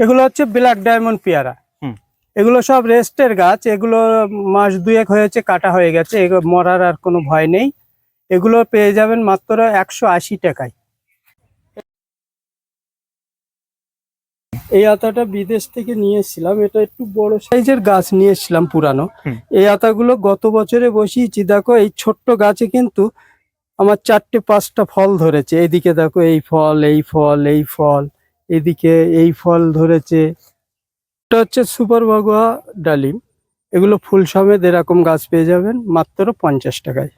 এগুলো হচ্ছে black diamond পেয়ারা। হুম। এগুলো সব রেস্টের গাছ এগুলো মাস দুয়েক হয়েছে কাটা হয়ে গেছে এগুলো মরার আর কোনো ভয় নেই। এগুলো পেয়ে যাবেন মাত্র একশো আশি টাকায়। এই আতাটা বিদেশ থেকে নিয়ে এসেছিলাম এটা একটু বড় সাইজের গাছ নিয়ে এসেছিলাম পুরানো এই আতাগুলো গত বছরে বসিয়েছি দেখো এই ছোট্ট গাছে কিন্তু আমার চারটে পাঁচটা ফল ধরেছে। এদিকে দেখো এই ফল এই ফল এই ফল। এদিকে এই ফল ধরেছে। এটা হচ্ছে সুপার ভাগুয়া ডালিম। এগুলো ফুল সমেত এরকম গাছ পেয়ে যাবেন মাত্র পঞ্চাশ টাকায়।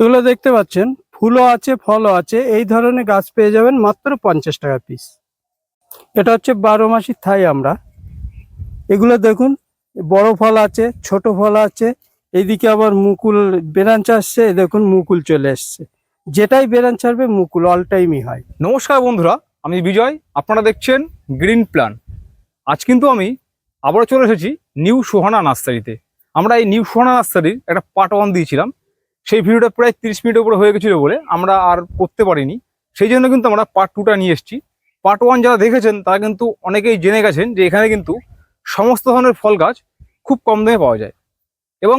এগুলো দেখতে পাচ্ছেন, ফুলও আছে, ফলও আছে, এই ধরনের গাছ পেয়ে যাবেন মাত্র পঞ্চাশ টাকা পিস এটা হচ্ছে বারো মাসি থাই আমরা। এগুলো দেখুন, বড় ফল আছে, ছোট ফল আছে এইদিকে আবার মুকুল বেরাঞ্চ আসছে দেখুন মুকুল চলে এসছে। যেটাই বেরান ছাড়বে মুকুল অল টাইমই হয়। নমস্কার বন্ধুরা আমি বিজয়, আপনারা দেখছেন গ্রিন প্ল্যান আজ কিন্তু আমি আবারও চলে এসেছি নিউ সোহানা নার্সারিতে আমরা এই নিউ সোহানা নার্সারির একটা পার্ট ওয়ান দিয়েছিলাম। সেই ভিডিওটা প্রায় তিরিশ মিনিটের উপরে হয়ে গেছিল বলে আমরা আর করতে পারিনি। সেই জন্য কিন্তু আমরা পার্ট টুটা নিয়ে এসেছি। পার্ট ওয়ান যারা দেখেছেন, তারা কিন্তু অনেকেই জেনে গেছেন যে এখানে কিন্তু সমস্ত ধরনের ফল গাছ খুব কম দামে পাওয়া যায়। এবং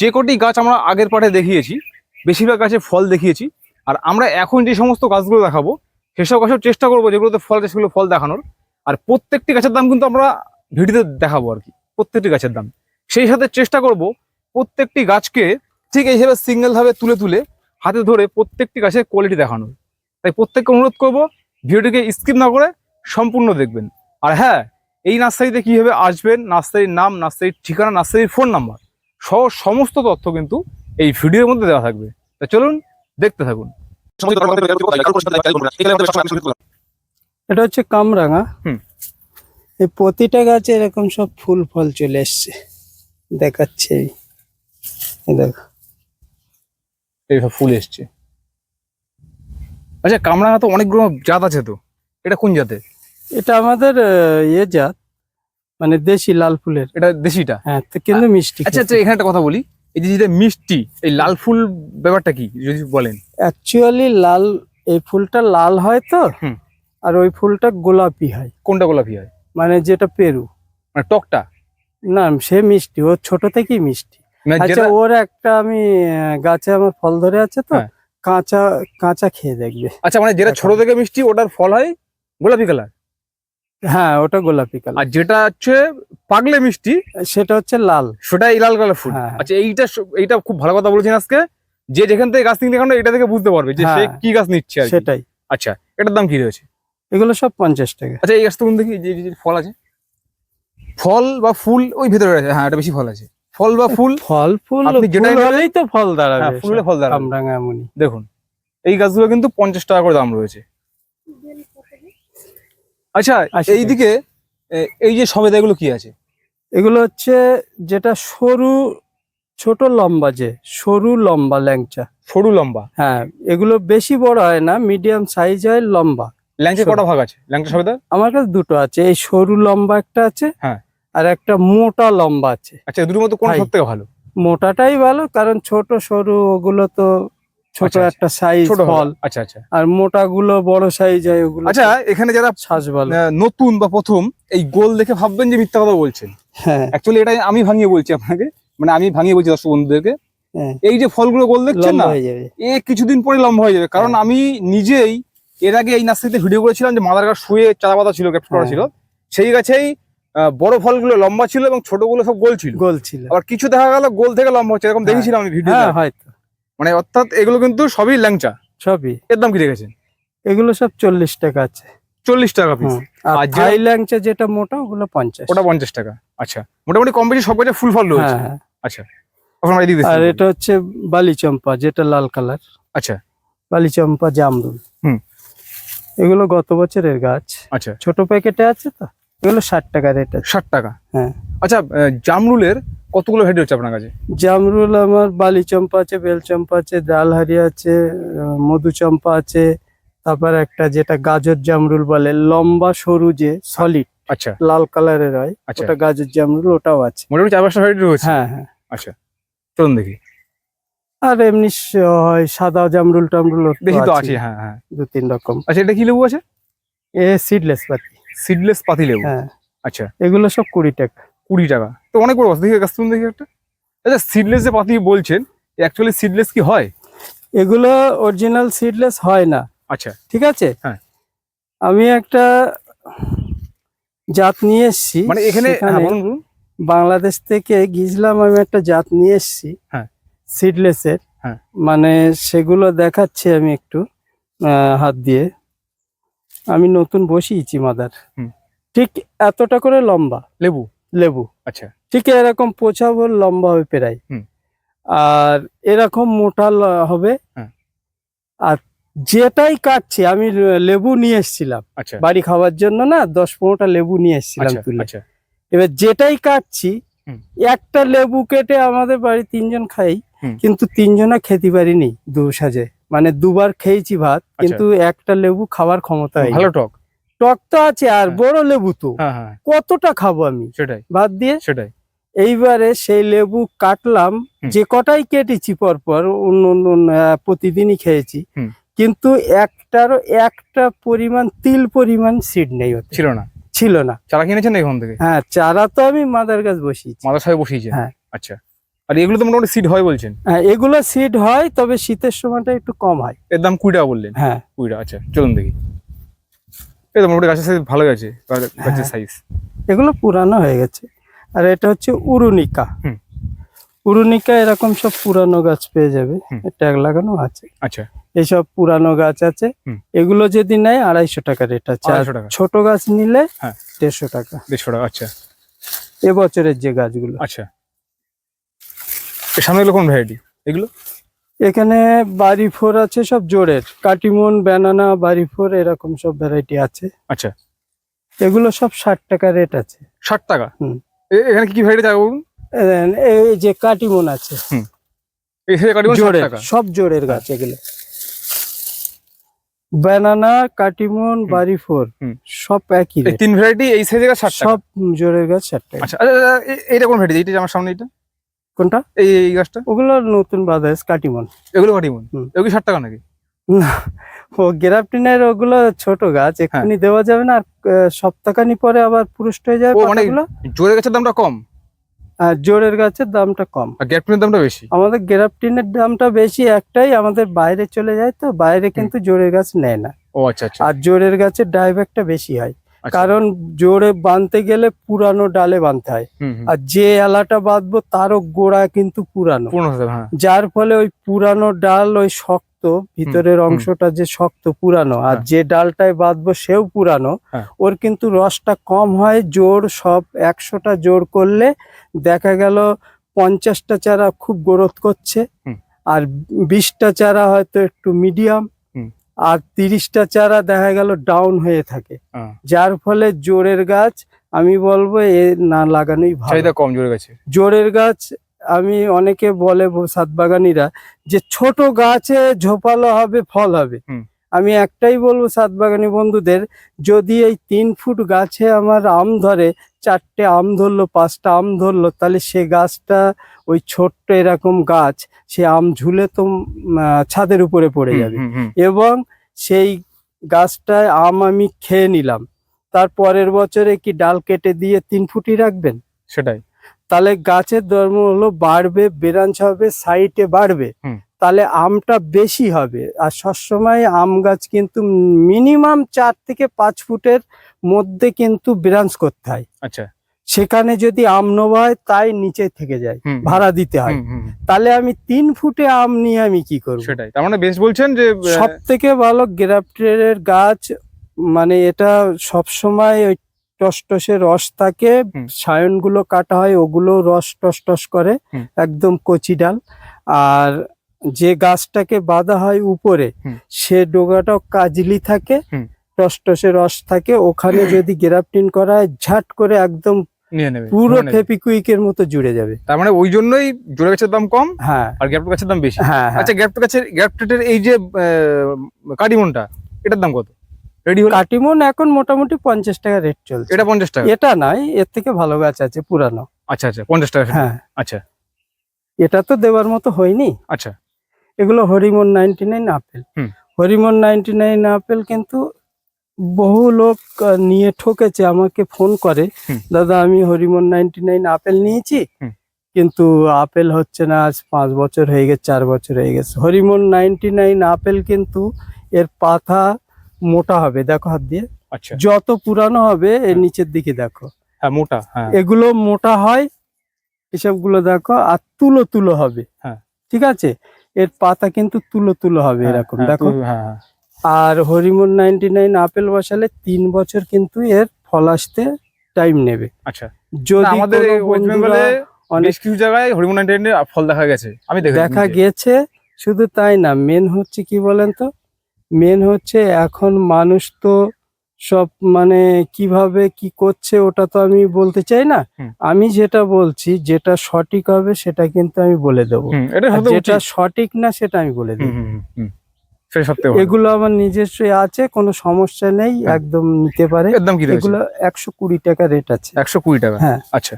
যে কটি গাছ আমরা আগের পার্টে দেখিয়েছি, বেশিরভাগ গাছে ফল দেখিয়েছি। আর আমরা এখন যে সমস্ত গাছগুলো দেখাবো সেসব গাছের চেষ্টা করব যেগুলোতে ফল আছে সেগুলো ফল দেখানোর। আর প্রত্যেকটি গাছের দাম কিন্তু আমরা ভিডিওতে দেখাবো আর কি, প্রত্যেকটি গাছের দাম। সেই সাথে চেষ্টা করব প্রত্যেকটি গাছকে ঠিক এইভাবে সিঙ্গেল ভাবে তুলে তুলে হাতে ধরে প্রত্যেকটি গাছের কোয়ালিটি দেখানোর। তাই প্রত্যেককে অনুরোধ করব ভিডিওটিকে স্কিপ না করে সম্পূর্ণ দেখবেন। আর হ্যাঁ এই নার্সারিতে কীভাবে আসবেন, নার্সারির নাম, নার্সারির ঠিকানা, নার্সারির ফোন নাম্বার সহ সমস্ত তথ্য কিন্তু এই ভিডিওর মধ্যে দেওয়া থাকবে। তা চলুন, দেখতে থাকুন। এটা হচ্ছে কামরাঙা। হুম। এই প্রতিটা গাছে এরকম সব ফুল ফল চলে এসছে। দেখাচ্ছে দেখো। এইসব ফুল এসছে। আচ্ছা কামরাঙা তো অনেকগুলো জাত আছে তো। এটা কোন জাতের? এটা আমাদের ইয়ে জাত। মানে দেশি লাল ফুলের। এটা দেশিটা? হ্যাঁ তো কিন্তু মিষ্টি আচ্ছা আচ্ছা এখানে একটা কথা বলি। এই যে যেটা মিষ্টি এই লাল ফুল ব্যাপারটা কি যদি বলেন? অ্যাকচুয়ালি লাল এই ফুলটা লাল হয় তো। আর ওই ফুলটা গোলাপি হয়। কোনটা গোলাপি হয়? মানে যেটা পেরু। মানে টকটা? না সে মিষ্টি ও ছোট থেকেই মিষ্টি। মানে আচ্ছা ওর একটা আমি গাছে আমার ফল ধরে আছে তো হ্যাঁ। কাঁচা কাঁচা খেয়ে দেখবে। আচ্ছা মানে যেটা ছোট থেকে মিষ্টি ওটার ফল হয় গোলাপি কালার হ্যাঁ ওটা গোলাপি কালার। আর যেটা হচ্ছে পাগলে মিষ্টি সেটা হচ্ছে লাল। সেটা এই লাল কালার ফুল। হ্যাঁ। আচ্ছা এইটা এইটা খুব ভালো কথা বলেছেন আজকে। যে যেখান থেকে গাছ নিতে এটা থেকে বুঝতে পারবে যে সে হ্যাঁ। কি গাছ নিচ্ছে সেটাই। আচ্ছা এটার দাম কি রয়েছে? এগুলো সব পঞ্চাশ টাকা। আচ্ছা এই গাছটা কোন দেখি যে ফল আছে। ফল বা ফুল ওই ভেতরে আছে। হ্যাঁ এটা বেশি ফল আছে। ফল বা ফুল? ফল ফুল যেটাই তো ফল হ্যাঁ দাঁড়াবে ফুল ফল দাঁড়াবে। দেখুন এই গাছগুলো কিন্তু পঞ্চাশ টাকা করে দাম রয়েছে। আচ্ছা আশি এইদিকে এই যে সবেদাগুলো কি আছে? এগুলো হচ্ছে যেটা সরু ছোট লম্বা যে সরু লম্বা ল্যাংচা। সরু লম্বা? হ্যাঁ এগুলো বেশি বড় হয় না মিডিয়াম সাইজ হয় লম্বা। ল্যাংচা কটা ভাগ আছে? ল্যাংচা সবেদা? আমার কাছে দুটো আছে এই সরু লম্বা একটা আছে হ্যাঁ। আর একটা মোটা লম্বা আছে। আচ্ছা দুটোর মধ্যে কোন ভাই। সব থেকে ভালো? মোটাটাই ভালো কারণ ছোট সরু ওগুলো তো ছোট আচ্ছা, আচ্ছা। একটা সাইজ ছোট ফল আচ্ছা আচ্ছা। আর মোটা গুলো বড় সাইজ হয় ওগুলো আচ্ছা এখানে যারা শ্বাস নতুন বা প্রথম এই গোল দেখে ভাববেন যে মিথ্যা কথা বলছেন। হ্যাঁ। অ্যাকচুয়ালি এটা আমি ভাঙিয়ে বলছি আপনাকে। মানে আমি ভাঙিয়ে বলছি দর্শক বন্ধুদেরকে। হ্যাঁ। এই যে ফলগুলো গোল দেখছেন না এ কিছুদিন পরে লম্বা হয়ে যাবে। কারণ হ্যাঁ। আমি নিজেই এর আগে এই নার্সারিতে ভিডিও করেছিলাম যে মাদার গাছ শুয়ে চারা পাতা ছিল ক্যাপচার করা হ্যাঁ। ছিল। সেই গাছেই বড় ফলগুলো লম্বা ছিল এবং ছোটগুলো সব গোল ছিল। গোল ছিল। আবার কিছু দেখা গেল গোল থেকে লম্বা হচ্ছে এরকম। দেখেছিলাম আমি ভিডিও হ্যাঁ হয়তো। মানে অর্থাৎ এগুলো কিন্তু সবই ল্যাংচা। সবই। এর দাম কি রেখেছেন এগুলো সব চল্লিশ টাকা আছে। চল্লিশ টাকা পিস আর আর থাই ল্যাংচা যেটা মোটা ওগুলো পঞ্চাশ। ওটা পঞ্চাশ টাকা। আচ্ছা মোটামুটি কম বেশি সব গাছে ফুল ফল রয়েছে। হ্যাঁ হ্যাঁ। আচ্ছা আর এটা হচ্ছে বালি চম্পা যেটা লাল কালার। আচ্ছা। বালি চম্পা জামরুল। হুম। এগুলো গত বছরের গাছ। আচ্ছা। ছোট প্যাকেটে আছে তো? এগুলো ষাট টাকা রেট ষাট টাকা? হ্যাঁ। আচ্ছা জামরুলের কতগুলো হেড হচ্ছে আপনার কাছে? জামরুল আমার বালি চম্পা আছে বেল চম্পা আছে ডালহারি আছে আহ, মধু চম্পা আছে তারপর একটা যেটা গাজর জামরুল বলে লম্বা সরু যে সলিড আচ্ছা। লাল কালারের হয় আচ্ছা। ওটা গাজর জামরুল ওটাও আছে। মোটামুটি চার পাঁচটা হেড রয়েছে? হ্যাঁ হ্যাঁ। আচ্ছা চলুন দেখি। আর এমনি হয় সাদা জামরুল টামরুল দেখি তো আছে হ্যাঁ হ্যাঁ। দু তিন রকম। আচ্ছা এটা কি লেবু আছে? এ সিডলেস পাতি। সিডলেস পাতি লেবু? হ্যাঁ। আচ্ছা। এগুলো সব কুড়ি টাকা। কুড়ি টাকা। তো অনেক বড় গাছ দেখি গাছ তুমি দেখি একটা। আচ্ছা সিডলেস যে পাতি বলছেন অ্যাকচুয়ালি সিডলেস কি হয়? এগুলো অরিজিনাল সিডলেস হয় না। আচ্ছা। ঠিক আছে? হ্যাঁ। আমি একটা জাত নিয়ে এসছি। মানে এখানে হ্যাঁ বাংলাদেশ থেকে গিয়েছিলাম আমি একটা জাত নিয়ে এসছি। হ্যাঁ। সিডলেসের হ্যাঁ। মানে সেগুলো দেখাচ্ছি আমি একটু হাত দিয়ে। আমি নতুন বসিয়েছি মাদার। ঠিক এতটা করে লম্বা। লেবু? লেবু। আচ্ছা। ঠিক এরকম পোছাবো লম্বা হবে প্রায়। আর এরকম মোটা হবে। হ্যাঁ। আর যেটাই কাটছি আমি লেবু নিয়ে এসেছিলাম। আচ্ছা। বাড়ি খাওয়ার জন্য না দশ পনেরোটা লেবু নিয়ে এসেছিলাম আচ্ছা তুলে। আচ্ছা। এবার যেটাই কাটছি একটা লেবু কেটে আমাদের বাড়ি তিনজন খাই কিন্তু তিনজনা খেতে পারিনি দু সাজে। মানে দুবার খেয়েছি ভাত কিন্তু একটা লেবু খাওয়ার ক্ষমতা। ভালো টক। টক তো আছে আর হ্যাঁ। বড় লেবু তো। হ্যাঁ হ্যাঁ। কতটা খাব আমি? সেটাই। ভাত দিয়ে? সেটাই। এইবারে সেই লেবু কাটলাম যে কটাই কেটেছি পরপর অন্য অন্য প্রতিদিনই খেয়েছি। কিন্তু একটারও একটা পরিমাণ তিল পরিমাণ সিড নেই ছিল না? ছিল না। চারা কিনেছেন এখান থেকে? হ্যাঁ চারা তো আমি মাদার গাছ বসিয়েছি। মাদার সাহেব বসিয়েছি? হ্যাঁ। আচ্ছা। আর এগুলো তো মোটামুটি সিড হয় বলছেন? হ্যাঁ এগুলো সিড হয় তবে শীতের সময়টা একটু কম হয়। এর দাম কুড়ি টাকা বললেন? হ্যাঁ। কুড়ি টাকা আচ্ছা চলুন দেখি। এই তো মোটামুটি গাছের সাইজ ভালো গেছে গাছের। সাইজ এগুলো পুরানো হয়ে গেছে। আর এটা হচ্ছে উরুনিকা। হুম। উরুনিকা এরকম সব পুরানো গাছ পেয়ে যাবে ট্যাগ লাগানো আছে। আচ্ছা। এইসব পুরানো গাছ আছে। এগুলো যদি নেয় আড়াইশো টাকা রেট আছে। ছোট গাছ নিলে হ্যাঁ। দেড়শো টাকা। দেড়শো টাকা আচ্ছা। এবছরের যে গাছগুলো। আচ্ছা। এর সামনে এগুলো কোন ভ্যারাইটি এগুলো? এখানে বাড়ি ফোর আছে সব জোরের। কাটিমন ব্যানানা বাড়ি ফোর এরকম সব ভ্যারাইটি আছে। আচ্ছা। এগুলো সব ষাট টাকা রেট আছে। ষাট টাকা? হুম। এখানে কি কি ভ্যারাইটি থাকে বলুন? এই যে কাটিমন আছে। কাটিমন জোরের টাকা? সব জোরের গাছ এগুলো। ব্যানানা কাটিমন বাড়ি ফোর হুম। সব একই তিন ভ্যারাইটি এই সাইজে ষাট সব জোরের গাছ ষাট টাকা। আচ্ছা আচ্ছা, আচ্ছা, এ- এইটা কোন ভ্যারাইটি এইটা আমার সামনে এটা কোনটা? এই এই গাছটা? ওগুলো নতুন বাদাস কাটিমন। এগুলো কাটিমন। এগুলো ষাট টাকা নাকি? না ও গ্রাফটিনের ওগুলো ছোট গাছ এক্ষুনি দেওয়া যাবে না আর সপ্তাহখানি পরে আবার পুরুষ্ট হয়ে যাবে ও, মানে- পাতাগুলো। জোরে গাছের দামটা কম? আর জোরের গাছের দামটা কম। আর গ্যাপটিনের দামটা বেশি? আমাদের গ্রাফটিনের দামটা বেশি একটাই আমাদের বাইরে চলে যায় তো বাইরে কিন্তু জোরের গাছ নেয় না। ও আচ্ছা আচ্ছা। আর জোরের গাছের ডাইব্যাকটা বেশি হয়। কারণ জোরে বাঁধতে গেলে পুরানো ডালে বাঁধতে হয়। আর যে এলাটা বাঁধবো তারও গোড়া কিন্তু পুরানো হ্যাঁ যার ফলে ওই পুরানো ডাল ওই শক্ত ভিতরের অংশটা যে শক্ত পুরানো আর হ্যাঁ। যে ডালটায় বাঁধবো সেও পুরানো হ্যাঁ। ওর কিন্তু রসটা কম হয় জোর সব একশোটা জোর করলে দেখা গেল পঞ্চাশটা চারা খুব গ্রোথ করছে আর বিশটা চারা হয়তো একটু মিডিয়াম। আর তিরিশটা চারা দেখা গেল ডাউন হয়ে থাকে। হ্যাঁ। যার ফলে জোরের গাছ আমি বলব এ না লাগানোই ভালো। কম জোরে গেছে? জোরের গাছ আমি অনেকে বলে ব- সাতবাগানিরা যে ছোট গাছে ঝোপালো হবে ফল হবে। আমি একটাই বলব সাতবাগানি বন্ধুদের যদি এই তিন ফুট গাছে আমার আম ধরে চারটে আম ধরলো পাঁচটা আম ধরলো তাহলে সে গাছটা ওই ছোট্ট এরকম গাছ সে আম ঝুলে তো ছাদের উপরে পড়ে যাবে। এবং সেই গাছটায় আম আমি খেয়ে নিলাম। তার পরের বছরে কি ডাল কেটে দিয়ে তিন ফুটি রাখবেন? সেটাই। তাহলে গাছের ধর্ম হলো বাড়বে বেরাঞ্চ হবে সাইটে বাড়বে। তাহলে আমটা বেশি হবে। আর সবসময় আম গাছ কিন্তু মিনিমাম চার থেকে পাঁচ ফুটের মধ্যে কিন্তু ব্রাঞ্চ করতে হয়। আচ্ছা। সেখানে যদি আম নোবা হয় তাই নিচে থেকে যায় ভাড়া দিতে হয়। তাহলে আমি তিন ফুটে আম নিয়ে আমি কি করব? সেটাই। তার মানে বেশ বলছেন যে সব থেকে ভালো গ্রাফটের গাছ মানে এটা সব সময় ওই টসটসে রস থাকে। সায়নগুলো কাটা হয় ওগুলো রস টস টস করে একদম কচি ডাল। আর যে গাছটাকে বাঁধা হয় উপরে সে ডোগাটাও কাজলি থাকে। টসটসে রস থাকে। ওখানে যদি গ্রাফটিন করা হয় ঝাট করে একদম নিয়ে নেবে পুরো। ফেপিকুইকের মতো জুড়ে যাবে। তার মানে ওই জন্যই জোরে গাছের দাম কম হ্যাঁ। আর গ্যাপ গাছের দাম বেশি। হ্যাঁ হ্যাঁ। আচ্ছা গ্যাপ গাছের গ্যাপ এই যে কাটিমনটা এটার দাম কত? রেডি হলো? কাটিমন এখন মোটামুটি পঞ্চাশ টাকা রেট চলছে। এটা পঞ্চাশ টাকা। এটা নয় এর থেকে ভালো গাছ আছে পুরানো। আচ্ছা আচ্ছা পঞ্চাশ টাকা। হ্যাঁ। আচ্ছা। এটা তো দেওয়ার মতো হয়নি। আচ্ছা। এগুলো Hariman ninety nine apple Hariman ninety nine apple কিন্তু বহু লোক নিয়ে ঠকেছে আমাকে ফোন করে। দাদা আমি হরিমন নাইনটি নাইন আপেল নিয়েছি। কিন্তু আপেল হচ্ছে না আজ পাঁচ বছর হয়ে গেছে চার বছর হয়ে গেছে। হরিমন নাইনটি নাইন আপেল কিন্তু এর পাতা মোটা হবে দেখো হাত দিয়ে। আচ্ছা। যত পুরানো হবে এর হ্যাঁ। নিচের দিকে দেখো। হ্যাঁ মোটা হ্যাঁ। এগুলো মোটা হয় এসবগুলো দেখো আর তুলো তুলো হবে। হ্যাঁ। ঠিক আছে? এর পাতা কিন্তু তুলো তুলো হবে এরকম দেখো। আর হরিমন নাইনটি নাইন আপেল বসালে তিন বছর কিন্তু এর ফল আসতে টাইম নেবে। আচ্ছা। যদি আমাদের অনেক কিছু জায়গায় হরিমোন ফল দেখা গেছে। আমি দেখা গেছে শুধু তাই না মেন হচ্ছে কি বলেন তো? মেন হচ্ছে এখন মানুষ তো সব মানে কীভাবে কি করছে ওটা তো আমি বলতে চাই না। আমি যেটা বলছি যেটা সঠিক হবে সেটা কিন্তু আমি বলে দেবো। এটা যেটা সঠিক না সেটা আমি বলে দেবো। সেটা ভালো। এগুলো আমার নিজস্ব আছে কোনো সমস্যা নেই হ্যাঁ। একদম নিতে পারে। এর দাম কি রয়েছে? এগুলো একশো কুড়ি টাকা রেট আছে। একশো কুড়ি টাকা? হ্যাঁ। আচ্ছা।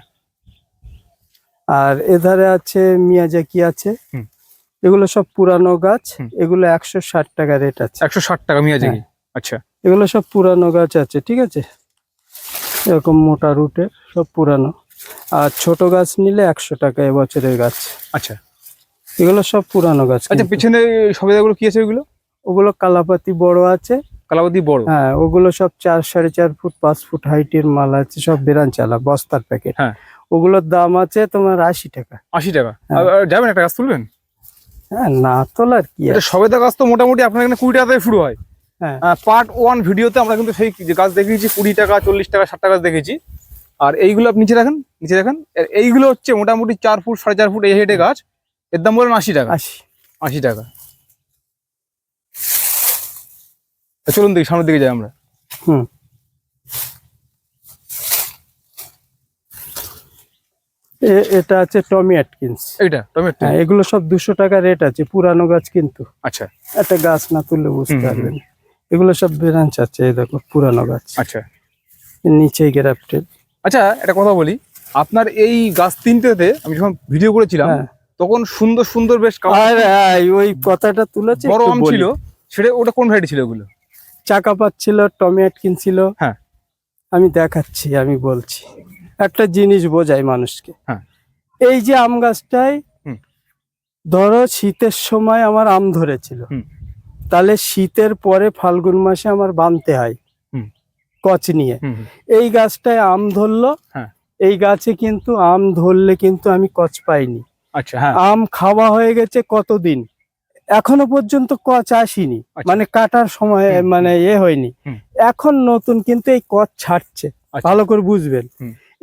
আর এধারে আছে মিয়াজাকি আছে। হুম। এগুলো সব পুরানো গাছ হুম। এগুলো একশো ষাট টাকা রেট আছে। একশো ষাট টাকা মিয়াজাকি? হ্যাঁ। আচ্ছা। এগুলো সব পুরানো গাছ আছে ঠিক আছে? এরকম মোটা রুটের সব পুরানো। আর ছোট গাছ নিলে একশো টাকা এবছরের গাছ। আচ্ছা। এগুলো সব পুরানো গাছ আচ্ছা কিন্তু। পিছনে সবেদাগুলো কি আছে ওইগুলো? ওগুলো কালাপাতি বড় আছে। কালাবাদি বড়? হ্যাঁ ওগুলো সব চার সাড়ে চার ফুট পাঁচ ফুট হাইটের মাল আছে সব বেরান চালা বস্তার প্যাকেট। হ্যাঁ। ওগুলোর দাম আছে তোমার আশি টাকা। আশি টাকা? হ্যাঁ। যাবেন একটা গাছ তুলবেন? হ্যাঁ না তোলার কি আছে? সবেদা গাছ তো মোটামুটি আপনার এখানে কুড়ি টাকা শুরু হয়। হ্যাঁ। পার্ট ওয়ান ভিডিওতে আমরা কিন্তু সেই গাছ দেখিয়েছি কুড়ি টাকা চল্লিশ টাকা ষাট টাকা দেখেছি আর এইগুলো আপনি নিচে রাখেন নিচে রাখেন। এইগুলো হচ্ছে মোটামুটি চার ফুট সাড়ে চার ফুট এই হেঁটে গাছ। এর দাম বলেন আশি টাকা। আশি। আশি টাকা তা চলুন দেখি সামনের দিকে যাই আমরা। হুম। এটা আছে টমি অ্যাটকিন্স এইটা টমেটো হ্যাঁ এগুলো সব দুশো টাকা রেট আছে পুরানো গাছ কিন্তু। আচ্ছা। একটা গাছ না তুললে বুঝতে পারবেন। এগুলো সব ব্রাঞ্চ আছে এই দেখো পুরানো গাছ। আচ্ছা। নিচে গ্রাফটেড আচ্ছা একটা কথা বলি আপনার এই গাছ তিনটেতে আমি যখন ভিডিও করেছিলাম হ্যাঁ। তখন সুন্দর সুন্দর বেশ ওই কথাটা তুলেছে বড় আম ছিল সেটা ওটা কোন ভ্যারাইটি ছিল ওগুলো চাকা পাচ্ছিল টমি অ্যাটকিন ছিল হ্যাঁ। আমি দেখাচ্ছি আমি বলছি। একটা জিনিস বোঝাই মানুষকে। হ্যাঁ। এই যে আম গাছটায় ধরো শীতের সময় আমার আম ধরেছিল। তাহলে শীতের পরে ফাল্গুন মাসে আমার বানতে হয়। কচ নিয়ে। এই গাছটায় আম ধরলো। হ্যাঁ। এই গাছে কিন্তু আম ধরলে কিন্তু আমি কচ পাইনি। আচ্ছা হ্যাঁ। আম খাওয়া হয়ে গেছে কতদিন? এখনও পর্যন্ত কচ আসেনি আচ্ছা। মানে কাটার সময় মানে এ হয়নি। এখন নতুন কিন্তু এই কচ ছাড়ছে। আচ্ছা। ভালো করে বুঝবেন।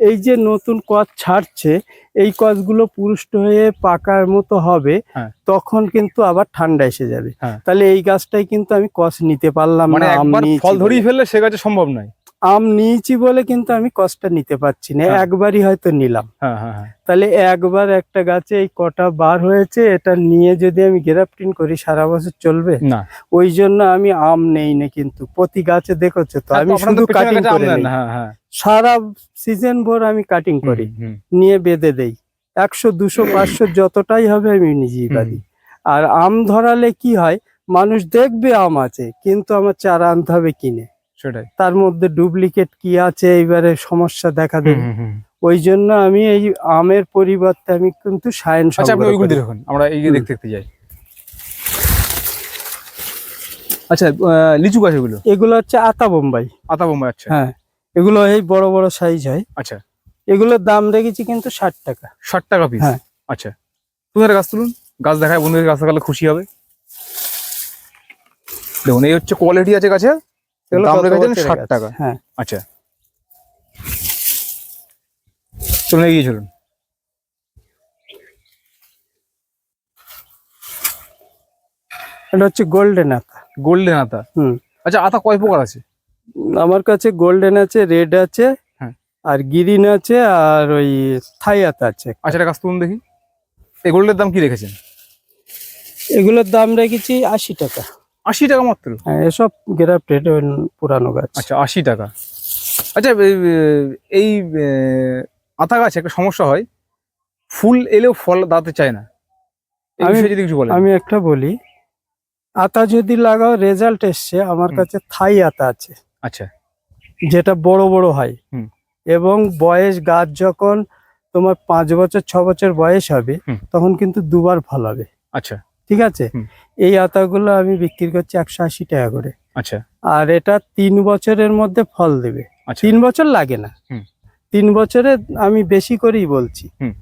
এই যে নতুন কচ ছাড়ছে এই কচগুলো পুরুষ্ট হয়ে পাকার মতো হবে হ্যাঁ। তখন কিন্তু আবার ঠান্ডা এসে যাবে। হ্যাঁ। তাহলে এই গাছটাই কিন্তু আমি কচ নিতে পারলাম মানে না ফল ধরিয়ে ফেললে সে গাছে সম্ভব নয়। আম নিয়েছি বলে কিন্তু আমি কচটা নিতে পারছি না হ্যাঁ। একবারই হয়তো নিলাম। হ্যাঁ হ্যাঁ তাহলে একবার একটা গাছে এই কটা বার হয়েছে এটা নিয়ে যদি আমি গ্রাফটিং করি সারা বছর চলবে? না। ওই জন্য আমি আম নেই না কিন্তু প্রতি গাছে দেখছ তো আমি শুধু কাটিং করে সারা সিজন ভোর আমি কাটিং করি নিয়ে বেঁধে দেই। একশো দুশো পাঁচশো যতটাই হবে আমি নিজেই পারি আর আম ধরালে কি হয় মানুষ দেখবে আম আছে কিন্তু আমার চারা আনতে হবে কিনে। সেটাই। তার মধ্যে ডুপ্লিকেট কি আছে এইবারে সমস্যা দেখা দেবে। ওই জন্য আমি এই আমের পরিবর্তে আমি কিন্তু সায়েন আচ্ছা আপনি ওইগুলো দেখুন আমরা এই দেখতে দেখতে যাই। আচ্ছা লিচু গাছ এগুলো? এগুলো হচ্ছে আতা বোম্বাই। আতা বোম্বাই আচ্ছা। হ্যাঁ এগুলো এই বড় বড় সাইজ হয়। আচ্ছা। এগুলোর দাম রেখেছি কিন্তু ষাট টাকা। ষাট টাকা পিস হ্যাঁ। আচ্ছা। তুলে গাছ তুলুন? গাছ দেখায় বন্ধুদের গাছ দেখালে খুশি হবে। দেখুন এই হচ্ছে কোয়ালিটি আছে গাছে। এগুলো দাম রেখেছেন ষাট টাকা। হ্যাঁ। আচ্ছা। চলুন এগিয়ে চলুন। এটা হচ্ছে গোল্ডেন আতা গোল্ডেন আতা হুম। আচ্ছা আতা কয় প্রকার আছে? আমার কাছে গোল্ডেন আছে রেড আছে হ্যাঁ। আর গ্রিন আছে আর ওই থাই আতা আছে। আচ্ছা এটা গাছ তুলুন দেখি। এই গোল্ডের দাম কি রেখেছেন? এগুলোর দাম রেখেছি আশি টাকা। আশি টাকা মাত্র? হ্যাঁ এসব গ্রাফটেড পুরানো গাছ। আচ্ছা আশি টাকা। আচ্ছা এই- এই আতা গাছে একটা সমস্যা হয়। ফুল এলেও ফল দাঁতে চায় না। আমি- যদি কিছু বলি আমি একটা বলি আতা যদি লাগাও রেজাল্ট এসছে আমার কাছে থাই আতা আছে। আচ্ছা। যেটা বড় বড় হয়। এবং বয়স গাছ যখন তোমার পাঁচ বছর ছ বছর বয়স হবে তখন কিন্তু দুবার ফল হবে। আচ্ছা। ঠিক আছে? এই আতাগুলো আমি বিক্রি করছি একশো আশি টাকা করে। আচ্ছা। আর এটা তিন বছরের মধ্যে ফল দেবে। আচ্ছা। তিন বছর লাগে না। তিন বছরে আমি বেশি করেই বলছি। হুম।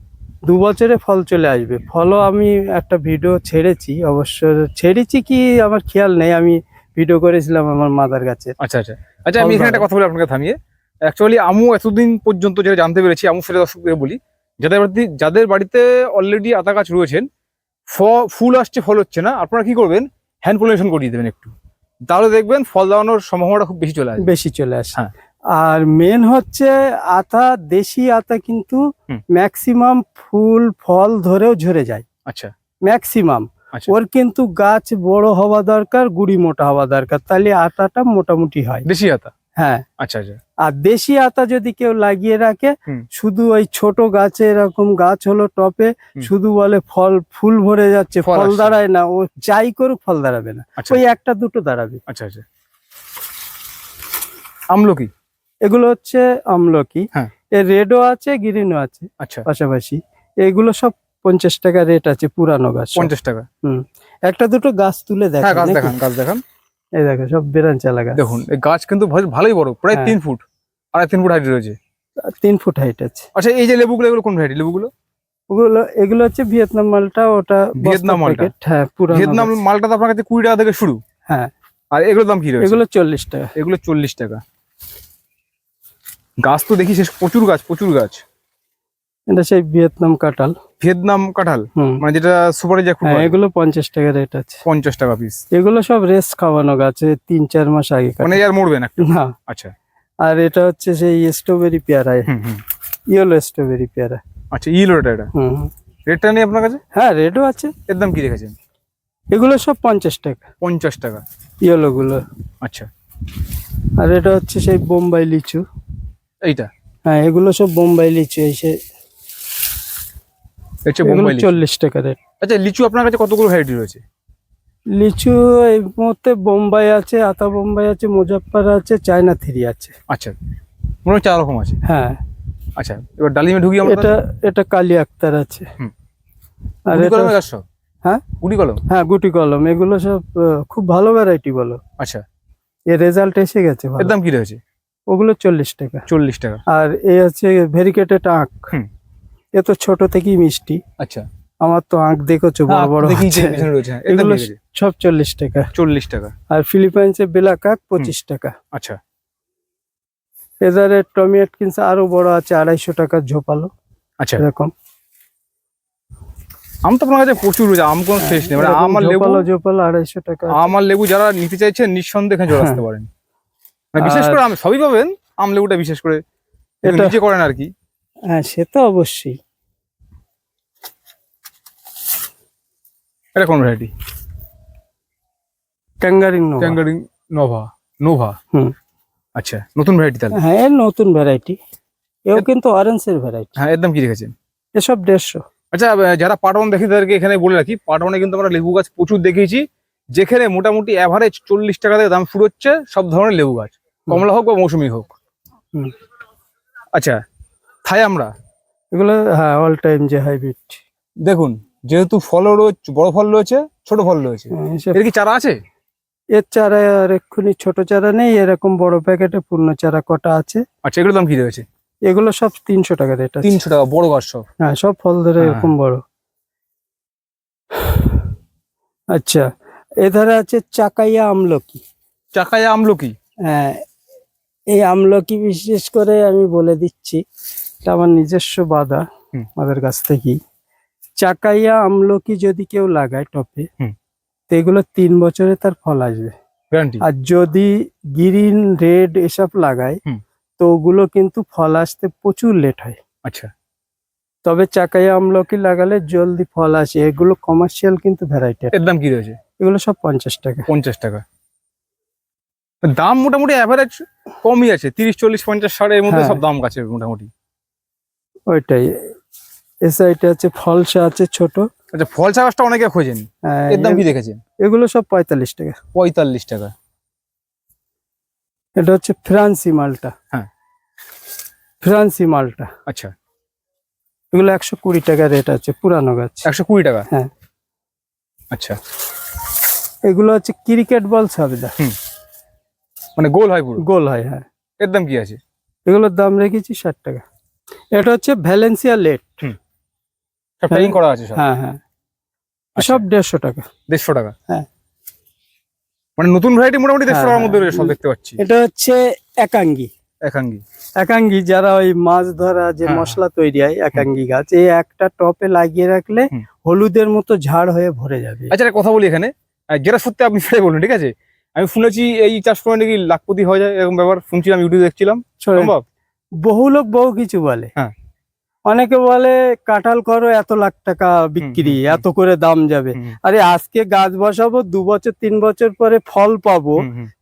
দু বছরে ফল চলে আসবে। ফলও আমি একটা ভিডিও ছেড়েছি অবশ্য ছেড়েছি কি আমার খেয়াল নেই। আমি ভিডিও করেছিলাম আমার মাদার গাছের আচ্ছা আচ্ছা। আচ্ছা আমি এখানে একটা কথা বলি আপনাকে থামিয়ে। অ্যাকচুয়ালি আমু এতদিন পর্যন্ত যেটা জানতে পেরেছি আমু সেটা দর্শকদের বলি যাদের বাড়িতে যাদের বাড়িতে অলরেডি আতা গাছ রয়েছেন ফুল আসছে ফল হচ্ছে না। আপনারা কি করবেন? হ্যান্ড পলিনেশন করিয়ে দেবেন একটু। তাহলে দেখবেন ফল দেওয়ানোর সম্ভাবনাটা খুব বেশি চলে আসে বেশি চলে আসে। হ্যাঁ। আর মেন হচ্ছে আতা দেশি আতা কিন্তু ম্যাক্সিমাম ফুল ফল ধরেও ঝরে যায়। আচ্ছা। ম্যাক্সিমাম আচ্ছা। ওর কিন্তু গাছ বড় হওয়া দরকার গুড়ি মোটা হওয়া দরকার। তাহলে আটাটা মোটামুটি হয়। দেশি আতা? হ্যাঁ। আচ্ছা আচ্ছা। আর দেশি আতা যদি কেউ লাগিয়ে রাখে শুধু ওই ছোট গাছে এরকম গাছ হলো টপে শুধু বলে ফল ফুল ভরে যাচ্ছে ফল দাঁড়ায় না ও যাই করুক ফল দাঁড়াবে না। আচ্ছা। ওই একটা দুটো দাঁড়াবে। আচ্ছা আচ্ছা। আমলকি? এগুলো হচ্ছে আমলকি। হ্যাঁ। এর রেডও আছে গ্রিনও আছে। আচ্ছা। পাশাপাশি এগুলো সব পঞ্চাশ টাকা রেট আছে পুরানো গাছ পঞ্চাশ টাকা। হুম। একটা দুটো গাছ তুলে হ্যাঁ দেখেন গাছ দেখান গাছ দেখান। এই দেখো সব চালা গাছ দেখুন এই গাছ কিন্তু ভালো- ভালোই বড় প্রায় হ্যাঁ। তিন ফুট আড়াই তিন ফুট হাইট রয়েছে। তিন ফুট হাইট আছে। আচ্ছা এই যে লেবুগুলো এগুলো কোন ভ্যারাইটি লেবুগুলো? ওগুলো এগুলো হচ্ছে ভিয়েতনাম মালটা ওটা ভিয়েতনাম মালটা? হ্যাঁ পুরানো ভিয়েতনাম মালটা তো আপনার কাছে কুড়ি টাকা থেকে শুরু। হ্যাঁ। আর এগুলোর দাম কি রয়েছে? এগুলো চল্লিশ টাকা। এগুলো চল্লিশ টাকা। গাছ তো দেখি শেষ প্রচুর গাছ প্রচুর গাছ। এটা সেই ভিয়েতনাম কাঁঠাল। ভিয়েতনাম কাঁঠাল? মানে যেটা সুপারি জ্যাকফ্রুট হ্যাঁ এগুলো পঞ্চাশ টাকা রেট আছে। পঞ্চাশ টাকা পিস এগুলো সব রেস খাওয়ানো গাছে তিন চার মাস আগে মানে আর মরবে না না। আচ্ছা। আর এটা হচ্ছে সেই স্ট্রবেরি পেয়ারা। ইয়েলো স্ট্রবেরি পেয়ারা। আচ্ছা ইলোটা এটা। রেটটা নেই আপনার কাছে? হ্যাঁ রেডও আছে। এর দাম কি রেখেছেন? এগুলো সব পঞ্চাশ টাকা। পঞ্চাশ টাকা। ইয়েলো গুলো। আচ্ছা। আর এটা হচ্ছে সেই বোম্বাই লিচু। এইটা? হ্যাঁ এগুলো সব বোম্বাই লিচু এসে হচ্ছে বোম্বাই চল্লিশ টাকা রেট। আচ্ছা লিচু আপনার কাছে কতগুলো ভ্যারাইটি রয়েছে? লিচু এই মুহূর্তে বোম্বাই আছে আতা বোম্বাই আছে মুজাফফর আছে চায়না থ্রি আছে। আচ্ছা মনে হয় চার রকম আছে। হ্যাঁ। আচ্ছা এবার ডালিমে ঢুকি আমরা এটা এটা কালি আক্তার আছে। আর এটা হ্যাঁ? গুটি কলম? হ্যাঁ গুটি কলম। এগুলো সব খুব ভালো ভ্যারাইটি বলো। আচ্ছা। এর রেজাল্ট এসে গেছে ভালো। এর দাম কি রয়েছে? ওগুলো চল্লিশ টাকা। চল্লিশ টাকা। আর এ হচ্ছে ভেরিকেটেড আঁক হুম। এ তো ছোট থেকেই মিষ্টি। আচ্ছা। আমার তো আঁক দেখেছ বড় বড় রয়েছে হ্যাঁ, এগুলো সব চল্লিশ টাকা। চল্লিশ টাকা। আর ফিলিপাইন্সের বেলাক আঁক পঁচিশ টাকা। আচ্ছা। এদারে টমি আটকিন্স আরও বড় আছে আড়াইশো টাকা ঝোপালো আচ্ছা। এরকম। আম তো আপনার কাছে প্রচুর রয়েছে আম কোনো শেষ নেই মানে আমার লেবু ঝোপালো ঝোপালো আড়াইশো টাকা। আমার লেবু যারা নিতে চাইছেন নিঃসন্দেহে চলে আসতে পারেন। মানে বিশেষ করে আম সবই পাবেন আম লেবুটা বিশেষ করে। এটা- করেন আর কি। হ্যাঁ সে তো অবশ্যই। এটা কোন variety tangerine. Tangerine Nova Nova hmm. আচ্ছা নতুন ভ্যারাইটি তাহলে? হ্যাঁ এর নতুন ভ্যারাইটি এও কিন্তু অরেঞ্জের ভ্যারাইটি হ্যাঁ এর দাম কি রেখেছেন? এসব দেড়শো। আচ্ছা যারা পাটন দেখে তাদেরকে এখানে বলে রাখি পাটনে কিন্তু আমরা লেবু গাছ প্রচুর দেখেছি যেখানে মোটামুটি অ্যাভারেজ চল্লিশ টাকা থেকে দাম শুরু হচ্ছে সব ধরনের লেবু গাছ। কমলা হোক বা মৌসুমি হোক। হুম। আচ্ছা থাই আমরা? এগুলো হ্যাঁ অল টাইম যে হাইব্রিড দেখুন যেহেতু ফলও রয়েছে বড় ফল রয়েছে ছোট ফল রয়েছে। এর কি চারা আছে? এর চারা আর এক্ষুনি ছোট চারা নেই এরকম বড় প্যাকেটে পূর্ণ চারা কটা আছে। আচ্ছা এগুলোর দাম কি রয়েছে? এগুলো সব তিনশো টাকা রেট আছে। তিনশো টাকা বড় গাছ সব। হ্যাঁ সব ফল ধরে হ্যাঁ। এরকম বড়। আচ্ছা এধারে আছে চাকাইয়া আমলকি। চাকাইয়া আমলকি? হ্যাঁ এই আমলকি বিশেষ করে আমি বলে দিচ্ছি এটা আমার নিজস্ব বাধা আমাদের কাছ থেকেই। চাকাইয়া আমলকি যদি কেউ লাগায় টপে। তো এগুলো তিন বছরে তার ফল আসবে। আর যদি গ্রিন রেড এসব লাগায় তো ওগুলো কিন্তু ফল আসতে প্রচুর লেট হয়। আচ্ছা। তবে চাকাইয়া আমলকি লাগালে জলদি ফল আসে। এগুলো কমার্শিয়াল কিন্তু ভ্যারাইটি এর দাম কি রয়েছে? এগুলো সব পঞ্চাশ টাকা। পঞ্চাশ টাকা। দাম মোটামুটি অ্যাভারেজ কমই আছে। তিরিশ চল্লিশ পঞ্চাশ ষাট এর মধ্যে হ্যাঁ। সব দাম আছে মোটামুটি। ওইটাই। এ সাইডে আছে ফলসা আছে ছোট। আচ্ছা ফলসা গাছটা অনেকে খোঁজেন? হ্যাঁ, এর দাম কি দেখেছেন? এগুলো সব পঁয়তাল্লিশ টাকা। পঁয়তাল্লিশ টাকা। এটা হচ্ছে ফ্রান্সি মালটা। হ্যাঁ। ফ্রান্সি মালটা। আচ্ছা। এগুলো একশো কুড়ি টাকা রেট আছে পুরানো গাছ। একশো কুড়ি টাকা? হ্যাঁ। আচ্ছা। এগুলো হচ্ছে ক্রিকেট বল সবেদা। মানে গোল হয় পুরো? গোল হয় হ্যাঁ। এর দাম কি আছে? এগুলোর দাম রেখেছি ষাট টাকা। এটা হচ্ছে ভ্যালেন্সিয়া লেট ট্রেনিং করা আছে হ্যাঁ হ্যাঁ। আচ্ছা। সব দেড়শো টাকা। দেড়শো টাকা। হ্যাঁ। মানে নতুন ভ্যারাইটি মোটামুটি দেড়শো হ্যাঁ, টাকার মধ্যে হ্যাঁ। সব দেখতে পাচ্ছি। এটা হচ্ছে একাঙ্গি। একাঙ্গি। একাঙ্গি যারা ওই মাছ ধরা যে হ্যাঁ, মশলা তৈরি হয় একাঙ্গি গাছ এই একটা টপে লাগিয়ে রাখলে হলুদের মতো ঝাড় হয়ে ভরে যাবে। আচ্ছা একটা কথা বলি এখানে। যেটা সত্যি আপনি সেটাই বলুন ঠিক আছে? আমি শুনেছি এই চাষ করে নাকি লাখপতি হয়ে যায় এরকম ব্যাপার। শুনছিলাম ইউটিউবে দেখছিলাম। সম্ভব? বহু লোক বহু কিছু বলে হ্যাঁ। অনেকে বলে কাঁঠাল করো এত লাখ টাকা বিক্রি। এত করে দাম যাবে আরে আজকে গাছ বসাবো দু বছর তিন বছর পরে ফল পাবো।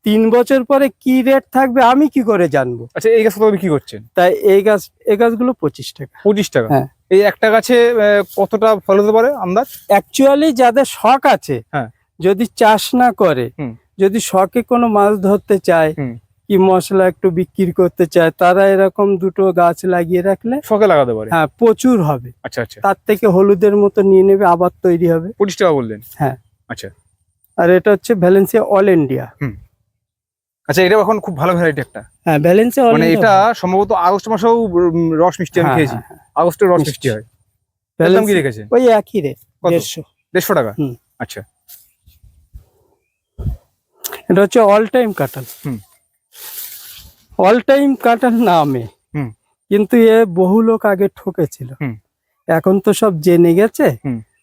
তিন বছর পরে কি রেট থাকবে আমি কি করে জানব আচ্ছা এই গাছ বিক্রি করছেন তাই এই গাছ এই গাছগুলো পঁচিশ টাকা পঁচিশ টাকা হ্যাঁ। এই একটা গাছে কতটা ফল হতে পারে আন্দাজ অ্যাকচুয়ালি যাদের শখ আছে হ্যাঁ। যদি চাষ না করে যদি শখে কোনো মাছ ধরতে চায়। কি মশলা একটু বিক্রি করতে চায় তারা এরকম দুটো গাছ লাগিয়ে রাখলে শখে লাগাতে পারে। হ্যাঁ প্রচুর হবে। আচ্ছা আচ্ছা। তার থেকে হলুদের মতো নিয়ে নেবে আবার তৈরি হবে। পঁচিশ টাকা বললেন। হ্যাঁ। আচ্ছা। আর এটা হচ্ছে ভ্যালেন্সিয়া অল ইন্ডিয়া আচ্ছা এটা এখন খুব ভালো ভ্যারাইটি একটা। হ্যাঁ ভ্যালেন্সিয়া মানে এটা সম্ভবত আগস্ট মাসেও রস মিষ্টি হ্যাঁ, আমি খেয়েছি আগস্টের রস মিষ্টি। হয়। দাম কি রেখেছে? ওই একই রেট কত? দেড়শো। দেড়শো টাকা? হুম। আচ্ছা। এটা হচ্ছে অল টাইম কাঁঠাল হুম। অল টাইম কাটার নামে। কিন্তু এ বহু লোক আগে ঠকেছিল। এখন তো সব জেনে গেছে।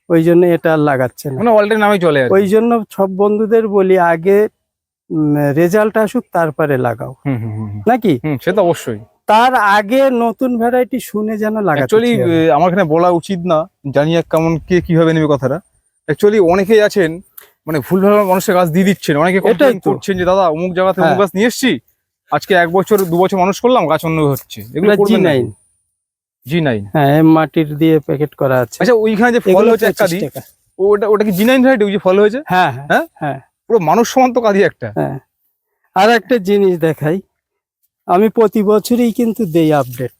ওই জন্য এটা আর লাগাচ্ছে না। মানে অলরেডি নামে চলে ওই জন্য সব বন্ধুদের বলি আগে রেজাল্ট আসুক তারপরে লাগাও। নাকি? সে তো অবশ্যই। তার আগে নতুন ভ্যারাইটি শুনে যেন অ্যাকচুয়ালি আমার এখানে বলা উচিত না জানি এক কেমন কে কীভাবে নেবে কথাটা। অ্যাকচুয়ালি অনেকেই আছেন মানে ভুল ভালো মানুষের গাছ দিয়ে দিচ্ছেন। অনেকে এটাই করছেন যে দাদা অমুক জায়গাতে অমুক হ্যাঁ। গাছ নিয়ে এসছি আজকে এক বছর দু বছর মানুষ করলাম গাছ অন্য হচ্ছে। এগুলো জি নাইন জি নাইন হ্যাঁ মাটির দিয়ে প্যাকেট করা আছে। আচ্ছা ওইখানে যে ফল এগুলো হয়েছে এক 25 ওটা ওটা কি জি নাইন ভ্যারাইটি ওই যে ফল হয়েছে? হ্যাঁ হ্যাঁ? হ্যাঁ? পুরো মানুষ সমান তো কাদি একটা। হ্যাঁ। আর একটা জিনিস দেখাই আমি প্রতি বছরই কিন্তু দেই আপডেট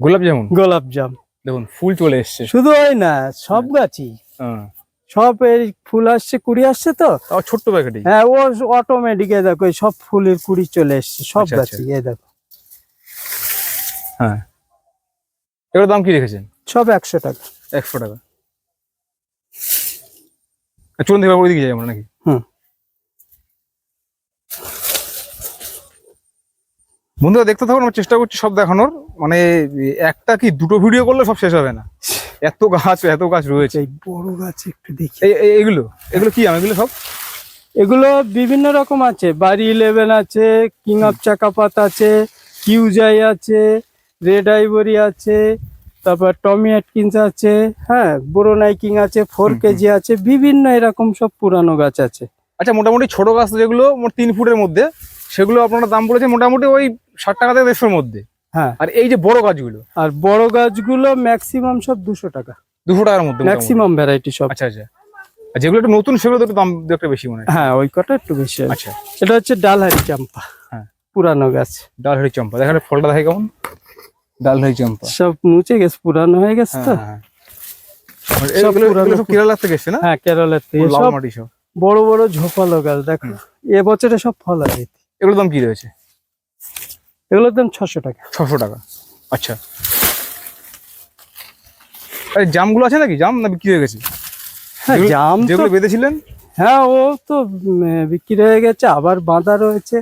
গোলাপ যেমন গোলাপ জাম। দেখুন ফুল চলে এসছে। শুধু ওই না সব গাছই। হ্যাঁ। সব এই ফুল আসছে কুড়ি আসছে তো? ছোট্ট প্যাকেটই হ্যাঁ ও অটোমেটিক দেখো এই সব ফুলের কুড়ি চলে এসছে সব আচ্ছা, এ দেখো। হ্যাঁ। এগুলোর দাম কি রেখেছেন? সব একশো টাকা। একশো টাকা। চলুন দেখে ওইদিকে যাই আমরা নাকি? হুম। বন্ধুরা দেখতে থাকুন আমরা চেষ্টা করছি সব দেখানোর। মানে একটা কি দুটো ভিডিও করলে সব শেষ হবে না? এত গাছ এত গাছ রয়েছে। এই বড় গাছ একটু দেখি। এই- এগুলো? কি আম? এগুলো সব? এগুলো বিভিন্ন রকম আছে। বাড়ি ইলেভেন আছে কিং অফ চাকাপাত আছে কিউজাই আছে রেড আইভরি আছে তারপর টমি অ্যাটকিন্স আছে হ্যাঁ বোরোনাই কিং আছে ফোর। কেজি আছে বিভিন্ন এরকম সব পুরানো গাছ আছে। আচ্ছা মোটামুটি ছোট গাছ যেগুলো তিন ফুটের মধ্যে সেগুলো আপনারা দাম পড়েছে মোটামুটি ওই ষাট টাকা থেকে দেড়শোর মধ্যে। হ্যাঁ। আর এই যে বড় গাছগুলো? আর বড় গাছগুলো ম্যাক্সিমাম সব দুশো টাকা। দুশো টাকার মধ্যে ম্যাক্সিমাম ভ্যারাইটি সব। আচ্ছা আচ্ছা। আর যেগুলো একটু নতুন সেগুলো তো দাম একটা বেশি মনে হয়। হ্যাঁ ওই কটা একটু বেশি আচ্ছা। এটা হচ্ছে ডালহারি চাম্পা হ্যাঁ। পুরানো গাছ। ডাল হরি চম্পা দেখালে ফলটা দেখে কেমন। ডাল হরি চম্পা। সব মুছে গেছে পুরানো হয়ে গেছে হ্যাঁ তো হ্যাঁ, হ্যাঁ। পুরানো কেরালার থেকে এসছে না? হ্যাঁ কেরলের থেকে। সব বড় বড় ঝোপালো গাছ। দেখো এবছরে সব ফল আছে এগুলোর দাম কি রয়েছে? এগুলোর দাম ছশো টাকা। ছশো টাকা। আচ্ছা। আরে জামগুলো আছে নাকি? জাম না বিক্রি হয়ে গেছে? হ্যাঁ জাম যেগুলো বেঁধেছিলেন? হ্যাঁ ও তো বিক্রি হয়ে গেছে আবার বাঁধা রয়েছে।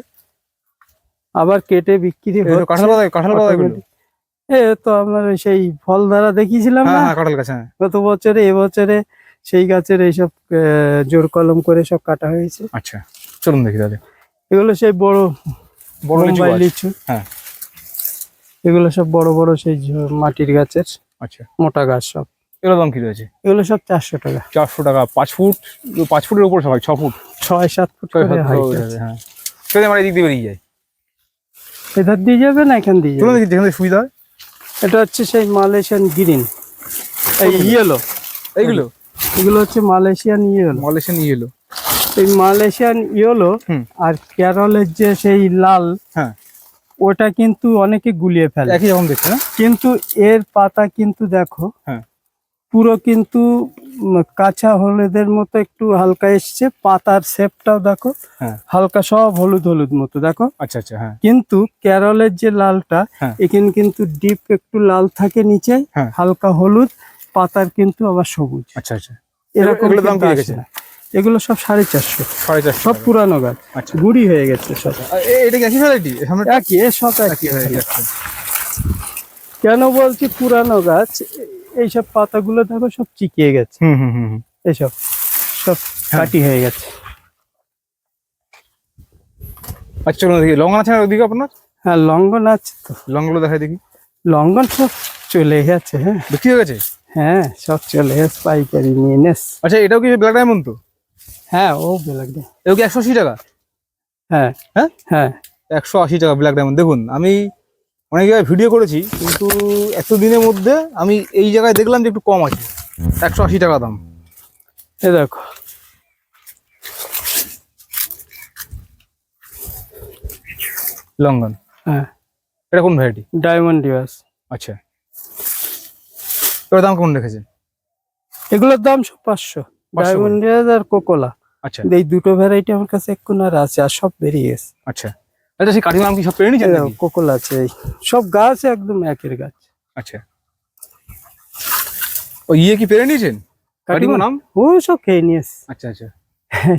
আবার কেটে বিক্রি কাঁঠাল এ তো আমার সেই ফল ধারা দেখিয়েছিলাম হ্যাঁ না? হ্যাঁ কাঁঠাল গাছ হ্যাঁ। গত বছরে এবছরে সেই গাছের এইসব জোর কলম করে সব কাটা হয়েছে। আচ্ছা চলুন দেখি তাহলে। এগুলো সেই বড় বড় লিচু হ্যাঁ। এগুলো সব বড় বড় সেই মাটির গাছের। আচ্ছা। মোটা গাছ সব। এগুলোর দাম কি রয়েছে? এগুলো সব চারশো টাকা। চারশো টাকা পাঁচ ফুট পাঁচ ফুটের উপর সবাই ছ ফুট। ছয় সাত ফুট ছয় সাত ফুট। হ্যাঁ। আমরা এদিক দিয়ে বেরিয়ে যাই এধার দিয়ে যাবে না এখান দিয়ে যাবে? যেখানে থেকে সুবিধা হয়। এটা হচ্ছে সেই মালয়েশিয়ান গ্রিন। এই ইয়েলো এইগুলো? এগুলো হচ্ছে মালয়েশিয়ান ইয়েলো মালয়েশিয়ান ইয়েলো এই মালয়েশিয়ান ইয়েলো আর কেরলের যে সেই লাল হ্যাঁ। ওটা কিন্তু অনেকে গুলিয়ে ফেলে। একই রকম দেখছে কিন্তু এর পাতা কিন্তু দেখো হ্যাঁ। পুরো কিন্তু কাঁচা হলুদের মতো একটু হালকা এসছে পাতার শেপটাও দেখো হ্যাঁ। হালকা সব হলুদ হলুদ মতো দেখো। আচ্ছা আচ্ছা হ্যাঁ। কিন্তু কেরলের যে লালটা। এখানে কিন্তু ডিপ একটু লাল থাকে নিচে। হালকা হলুদ পাতার কিন্তু আবার সবুজ। আচ্ছা আচ্ছা। এরকম দাম এগুলো সব সাড়ে চারশো। সাড়ে চারশো সব পুরানো গাছ। আচ্ছা। গুড়ি হয়ে গেছে সব। এটা কি একই ভ্যারাইটি একই এ সব একই হয়ে গেছে আচ্ছা। কেন বলছি পুরানো গাছ? এইসব পাতাগুলো দেখো সব চিকিয়ে গেছে। হুম হুম হুম হুম। এইসব সব হ্যাঁ। কাটি হয়ে গেছে। আচ্ছা দেখি। লঙ্গন আছে ওদিকে আপনার? হ্যাঁ লঙ্ঘন আছে তো। দেখাই দেখি। লঙ্ঘন সব চলে গেছে হ্যাঁ। বিক্রি হয়ে গেছে? হ্যাঁ সব চলে গেছে পাইকারি নিয়ে নেস আচ্ছা এটাও কি ব্ল্যাক ডায়মন্ড তো? হ্যাঁ ও বেলাগে এও কি একশো আশি টাকা? হ্যাঁ। হ্যাঁ? হ্যাঁ। একশো আশি টাকা ব্ল্যাক ডায়মন্ড দেখুন আমি অনেক জায়গায় ভিডিও করেছি কিন্তু এত দিনের মধ্যে আমি এই জায়গায় দেখলাম যে একটু কম আছে। একশো আশি টাকা দাম। এ দেখো। লঙ্ঘন হ্যাঁ। এটা কোন ভ্যারাইটি ডায়মন্ড আচ্ছা। এটার দাম কেমন রেখেছেন এগুলোর দাম সব পাঁচশো। ডায়মন্ড আর কোকোলা আচ্ছা। এই দুটো ভ্যারাইটি আমার কাছে এক্ষুন আর আছে আর সব বেরিয়ে গেছে। আচ্ছা। আচ্ছা সেই কি সব পেরে নিয়েছেন কোকোলা আছে সব গাছ একদম একের গাছ। আচ্ছা। ও ইয়ে কি পেরে নিয়েছেন? কাঠিমা নাম? ও সব খেয়ে নিয়েছে। আচ্ছা আচ্ছা।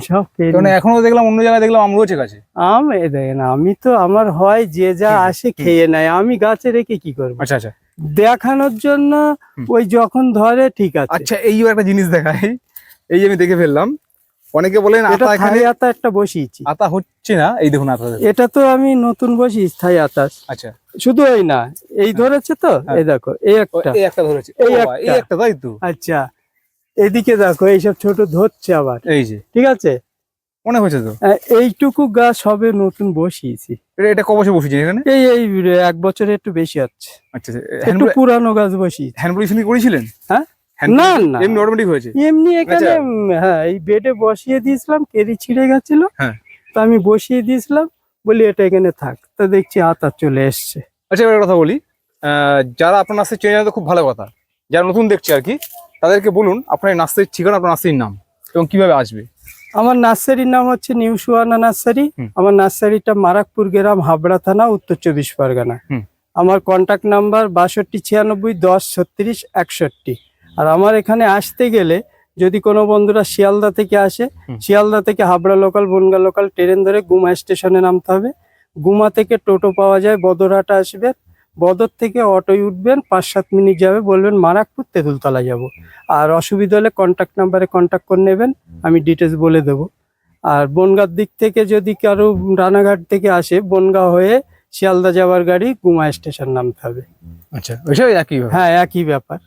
সব কারণ এখনও দেখলাম অন্য জায়গায় দেখলাম আম রয়েছে গাছে। আম দেখেন আমি তো আমার হয় যে যা আসে খেয়ে নেয়। আমি গাছে রেখে কি করব? আচ্ছা আচ্ছা। দেখানোর জন্য ওই যখন ধরে ঠিক আছে। আচ্ছা এইও একটা জিনিস দেখাই। এই যে আমি দেখে ফেললাম অনেকে বলেন আতা এখানে আতা একটা বসিয়েছি। আতা হচ্ছে না? এই দেখুন আতা এটা তো আমি নতুন বসি স্থায়ী আতাস আচ্ছা। শুধু এই না এই ধরেছে তো? হ্যাঁ। এই দেখো এই একটা। এই একটা ধরেছে। এই এই একটা। তাই তো? আচ্ছা এদিকে দেখো এইসব ছোট ধরছে আবার। এই যে। ঠিক আছে? মনে হয়েছে তো? আহ, এইটুকু গাছ সবে নতুন বসিয়েছি। এটা এটা ক বছর বসেছেন এখানে? এই এই এক বছরে একটু বেশি হচ্ছে। আচ্ছা একটু পুরানো গাছ বসিয়েছি। হ্যান্ড পজিশন করেছিলেন? হ্যাঁ? না, না। এমনি অটোমেটিক হয়েছে? এমনি এখানে আচ্ছা। হ্যাঁ এই বেডে বসিয়ে দিয়েছিলাম কেরি ছিঁড়ে গেছিল। হ্যাঁ। তো আমি বসিয়ে দিয়েছিলাম বলি এটা এখানে থাক। তো দেখছি আতা চলে এসছে। আচ্ছা এবার কথা বলি। যারা আপনার নাস্তায় চেনে যাবে খুব ভালো কথা। যারা নতুন দেখছে আর কি তাদেরকে বলুন আপনার এই ঠিকানা আপনার নাস্তার নাম এবং কীভাবে আসবে? আমার নার্সারির নাম হচ্ছে নিউ সুয়ানা নার্সারি। আমার নার্সারিটা মারাকপুর গ্রাম হাবড়া থানা উত্তর চব্বিশ পরগনা। আমার কন্টাক্ট নাম্বার বাষট্টি ছিয়ানব্বই দশ ছত্রিশ একষট্টি। আর আমার এখানে আসতে গেলে যদি কোনো বন্ধুরা শিয়ালদা থেকে আসে শিয়ালদা থেকে Habra local Bongaon local train ধরে গুমা স্টেশনে নামতে হবে। গুমা থেকে টোটো পাওয়া যায় বদরহাটা আসবে। বদর থেকে অটোয় উঠবেন পাঁচ সাত মিনিট যাবে বলবেন মারাকপুর তেঁতুলতলা যাব। আর অসুবিধা হলে কন্ট্যাক্ট নাম্বারে কন্ট্যাক্ট করে নেবেন আমি ডিটেলস বলে দেবো। আর বনগাঁর দিক থেকে যদি কারও রানাঘাট থেকে আসে বনগাঁ হয়ে শিয়ালদা যাওয়ার গাড়ি গুমা স্টেশন নামতে হবে। আচ্ছা ওইসব একই হ্যাঁ একই ব্যাপার।